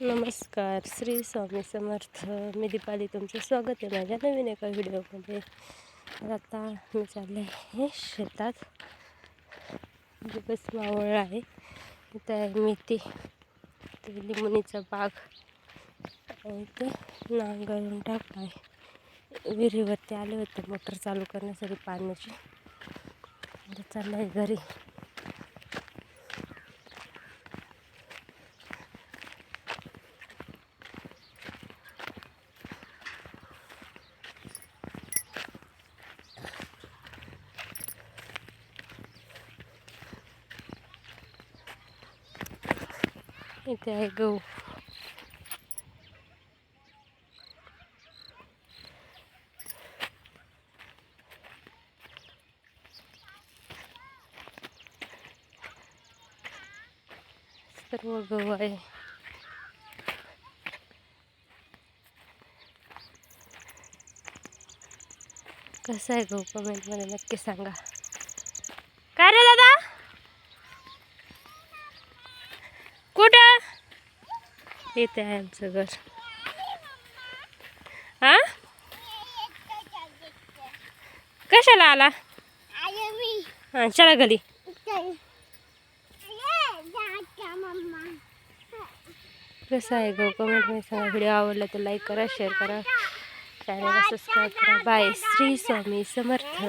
नमस्कार श्री स्वामी समर्थ. मी दीपाली तुमचं स्वागत आहे माझ्या नवीन एका व्हिडिओमध्ये. आता मी चालले आहे शेतात. दिवस मावळ आहे. तर मी ते लिंबणीचा बाग आणि ते नांगरून टाकला आहे. विहिरीवरती आले होते मोटर चालू करण्यासाठी पाण्याची. आता चाललं आहे घरी. इथे आहे गहू सर्व गहू आहे कसं आहे गहू कमेंटमध्ये नक्की सांगा काय रे दादा कुठं येते आहे आमचं घर. हा? कशाला आला? हा चला घरी. कसं आहे गो? कमेंटमध्ये सांगा. व्हिडिओ आवडला तर लाईक करा शेअर करा. चॅनलला सबस्क्राईब करा. बाय श्री स्वामी समर्थ.